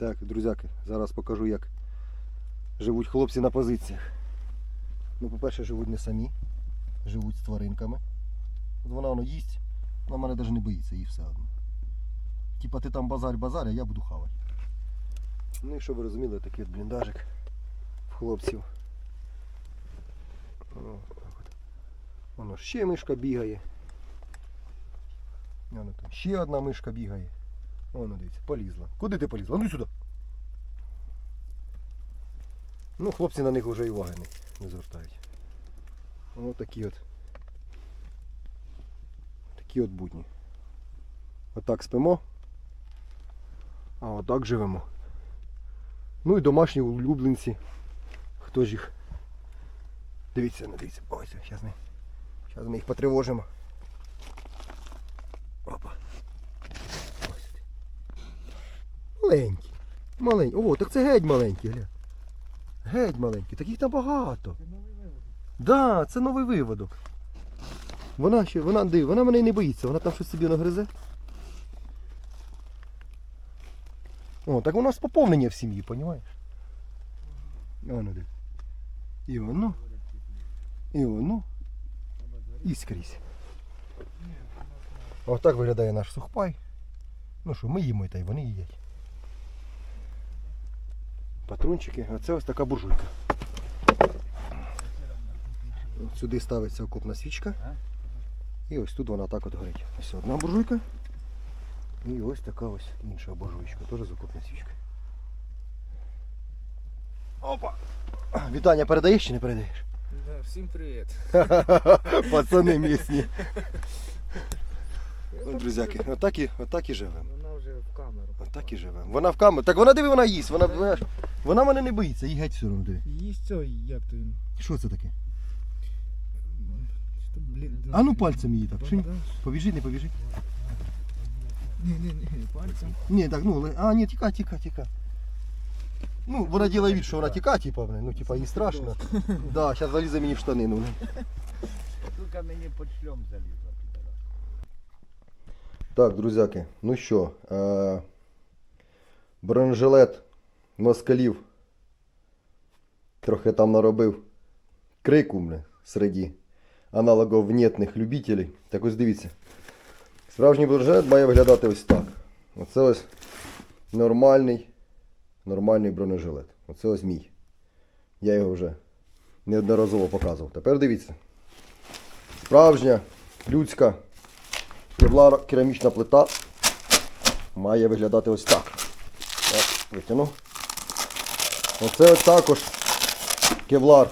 Так, друзяки, зараз покажу, як живуть хлопці на позиціях. Ну, по-перше, живуть не самі, живуть з тваринками. От вона воно їсть, вона мене навіть не боїться, їй все одно. Типа ти там базар-базар, а я буду хавати. Ну і що ви розуміли, такий от бліндажик в хлопців. О. Воно ще мишка бігає. Ще одна мишка бігає. Воно дивіться, полізла. Куди ти полізла? Ну сюди. Ну, хлопці на них вже і уваги не, звертають. Воно такі от. Такі от будні. Отак спимо. А отак живемо. Ну і домашні улюбленці. Хто ж їх? Дивіться, не дивіться. Ось, зараз ми, зараз ми їх потривожимо. Опа. Ось. Маленькі. Маленькі. О, так це геть маленькі, гля. Геть маленькі. Таких там багато. Да, це новий виводок. Вона ще, вона див, вона мене не боїться, вона там щось собі нагризе. О, так у нас поповнення в сім'ї, понімаєш? Воно де. І воно. І воно. І скрізь. Отак виглядає наш сухпай. Ну що, ми їмо та й вони їдять. Патрончики, а це ось така буржуйка. Сюди ставиться окопна свічка. І ось тут вона так от горить. Ось одна буржуйка. І ось така ось інша буржуйка. Теж з окопною свічкою. Опа! Вітання передаєш чи не передаєш? Да, всім привіт. Пацани місні. Ну, друзяки, отак і, отак і живемо. Вона вже в камеру. Отак і живемо. Вона в камеру. Так вона диви, вона їсть. Вона, знаєш, вона мене не боїться, їй геть все одно диви. Їсть цього, як то він. Що це таке? Що, блін, А ну пальцем її так. Чи? Побіжить, не побіжить? Ні, ні, ні, пальцем. Ні, так, ну, але- а, ні, тіка, тіка, тіка. Ну, вона ділає від, що вона тіка, типа, блин, ну, типа, їй страшно. Да, зараз залізе мені в штанину. блин. Сука мені під шльом залізла. Так, друзяки, ну що, е- бронежилет москалів трохи там наробив крику мене серед аналогов любителів. Так ось дивіться. Справжній бронежилет має виглядати ось так. Оце ось нормальний, нормальний бронежилет. Оце ось мій. Я його вже неодноразово показував. Тепер дивіться. Справжня людська Кевлар керамічна плита має виглядати ось так. Так, витягну. Оце також кевлар.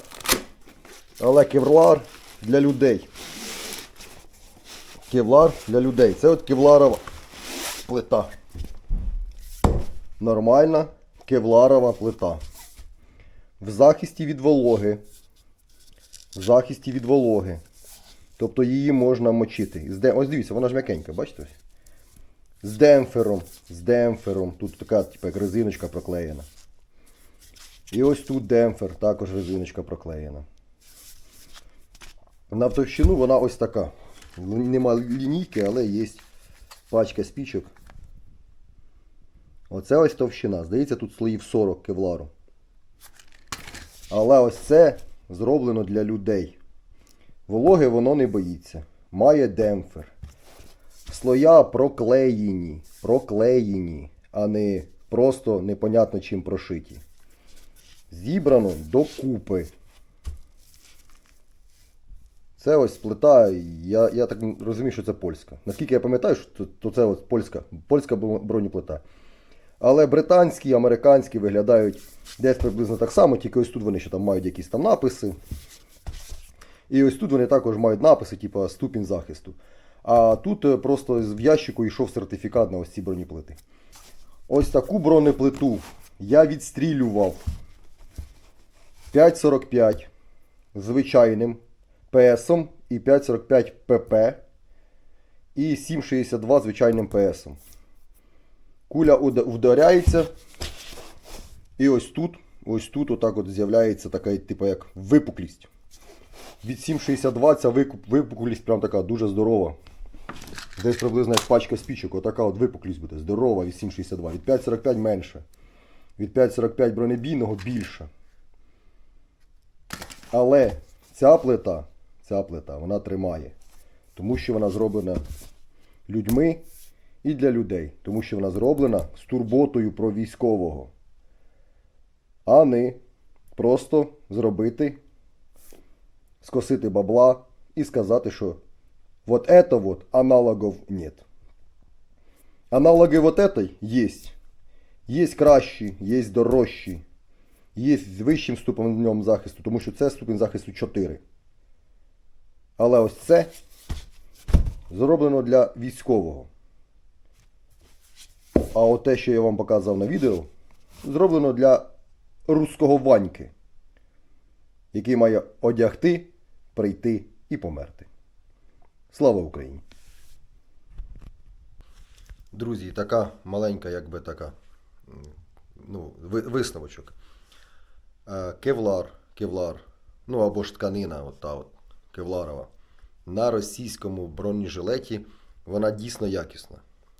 Але кевлар для людей. Кевлар для людей. Це от кевларова плита. Нормальна кевларова плита. В захисті від вологи. В захисті від вологи. Тобто її можна мочити. Ось дивіться, вона ж м'якенька, бачите? З демпфером. З демпфером. Тут така, типу, як резиночка проклеєна. І ось тут демпфер, також резиночка проклеєна. На товщину вона ось така. Нема лінійки, але є пачка спічок. Оце ось товщина. Здається, тут слоїв 40 кевлару. Але ось це зроблено для людей. Вологи воно не боїться. Має демпфер. Слоя проклеєні. Проклеєні, а не просто непонятно чим прошиті. Зібрано докупи. Це ось плита, я, я так розумію, що це польська. Наскільки я пам'ятаю, що то, це ось польська, польська бро- бронеплита. Але британські, американські виглядають десь приблизно так само, тільки ось тут вони ще там мають якісь там написи. І ось тут вони також мають написи, типу ступінь захисту. А тут е, просто в ящику йшов сертифікат на ось ці бронеплити. Ось таку бронеплиту я відстрілював 5,45 звичайним ПСом і 5,45 ПП і 7,62 звичайним ПСом. Куля вдаряється. І ось тут, ось тут отак от з'являється така, типу, як випуклість. Від 7,62 ця випуклість прям така дуже здорова. Десь приблизно як пачка спічок, отака от випуклість буде. Здорова від 7,62. Від 5,45 менше. від 5,45 бронебійного більша. Але ця плита, ця плита, вона тримає. Тому що вона зроблена людьми і для людей. Тому що вона зроблена з турботою про військового. А не просто зробити, скосити бабла і сказати, що вот это вот аналогов нет. Аналоги вот этой есть. Є кращі, є дорожчі, є з вищим ступенем захисту, тому що це ступінь захисту 4. Але ось це зроблено для військового. А от те, що я вам показав на відео, зроблено для руського ваньки, який має одягти, прийти і померти. Слава Україні! Друзі, така маленька, якби така ну, висновочок. Е, Кевлар, кевлар, ну або ж тканина, от та от, кевларова. На російському бронежилеті вона дійсно якісна.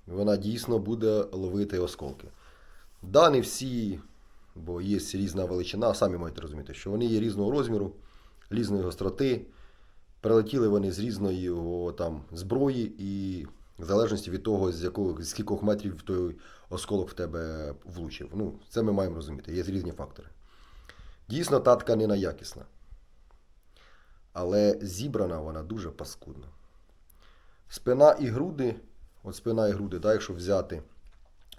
Вона дійсно буде ловити осколки. Да, не всі, бо є різна величина, самі маєте розуміти, що вони є різного розміру, різної гостроти. Прилетіли вони з різної о, там, зброї, і в залежності від того, з якого з скількох метрів той осколок в тебе влучив. Ну, це ми маємо розуміти. Є різні фактори. Дійсно, та тканина якісна. Але зібрана вона дуже паскудно. Спина і груди, от спина і груди, да, якщо взяти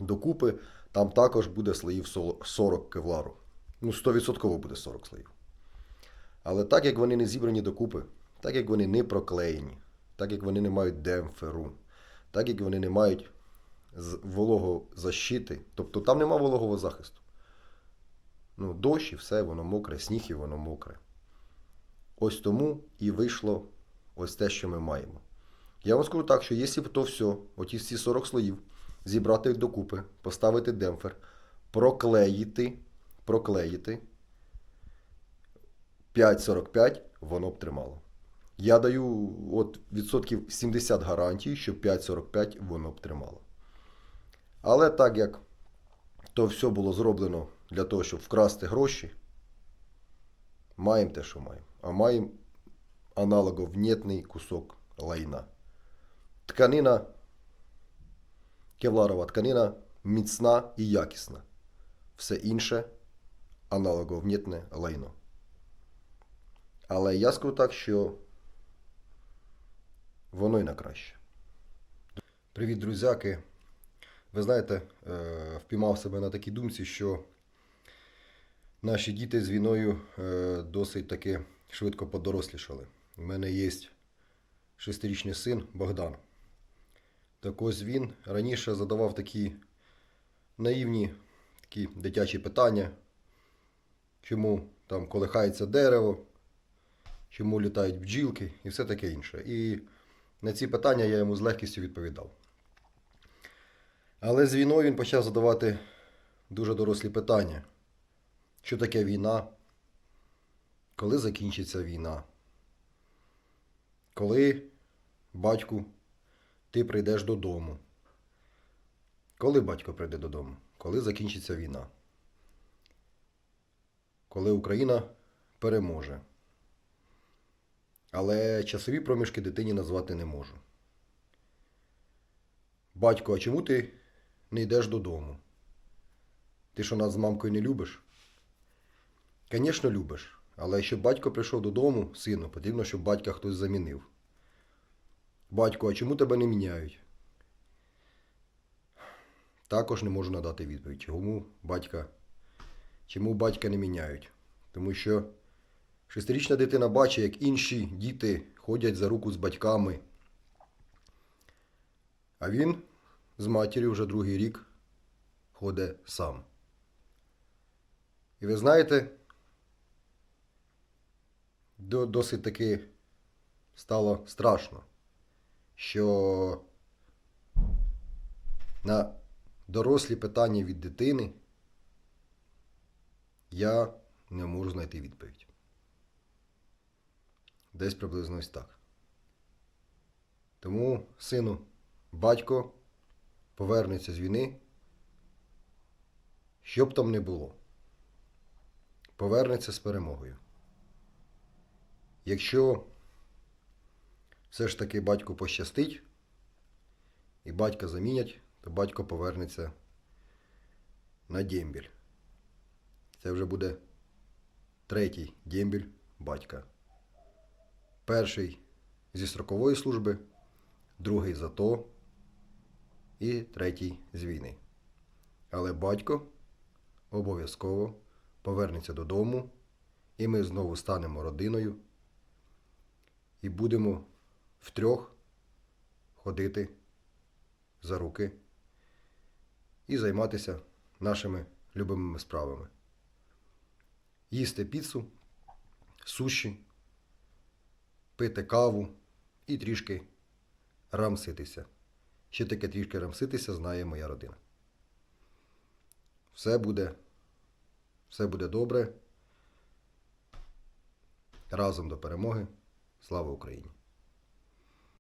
докупи, там також буде слоїв 40 кевлару. Ну, 100% буде 40 слоїв. Але так як вони не зібрані докупи, так як вони не проклеєні, так як вони не мають демпферу, так як вони не мають вологозащити, тобто там нема вологого захисту. Ну, дощ і все, воно мокре, сніг і воно мокре. Ось тому і вийшло ось те, що ми маємо. Я вам скажу так, що якщо б то все, оті всі 40 слоїв, зібрати докупи, поставити демпфер, проклеїти, проклеїти 5,45, воно б тримало. Я даю от відсотків 70 гарантій, що 5,45 воно б тримало. Але так як то все було зроблено для того, щоб вкрасти гроші, маємо те, що маємо. А маємо аналоговнєтний кусок лайна. Тканина, кевларова тканина міцна і якісна. Все інше аналоговнєтне лайно. Але я скажу так, що воно й на краще. Привіт, друзяки. Ви знаєте, е, впіймав себе на такій думці, що наші діти з війною е, досить таки швидко подорослішали. У мене є шестирічний син Богдан. Так ось він раніше задавав такі наївні такі дитячі питання, чому там колихається дерево, чому літають бджілки і все таке інше. І на ці питання я йому з легкістю відповідав. Але з війною він почав задавати дуже дорослі питання. Що таке війна? Коли закінчиться війна? Коли, батьку, ти прийдеш додому? Коли батько прийде додому? Коли закінчиться війна? Коли Україна переможе? Але часові проміжки дитині назвати не можу. Батько, а чому ти не йдеш додому? Ти що нас з мамкою не любиш? Звісно, любиш. Але щоб батько прийшов додому, сину, потрібно, щоб батька хтось замінив. Батько, а чому тебе не міняють? Також не можу надати відповідь, чому батька, чому батька не міняють. Тому що шестирічна дитина бачить, як інші діти ходять за руку з батьками. А він з матір'ю вже другий рік ходить сам. І ви знаєте, досить таки стало страшно, що на дорослі питання від дитини я не можу знайти відповідь. Десь приблизно ось так. Тому, сину, батько повернеться з війни що б там не було, повернеться з перемогою. Якщо все ж таки батьку пощастить, і батька замінять, то батько повернеться на дембіль. Це вже буде третій дембіль батька. Перший зі строкової служби, другий з АТО і третій з війни. Але батько обов'язково повернеться додому, і ми знову станемо родиною і будемо втрьох ходити за руки і займатися нашими любимими справами. Їсти піцу, суші, пити каву і трішки рамситися. Ще таке трішки рамситися знає моя родина. Все буде, все буде добре. Разом до перемоги. Слава Україні!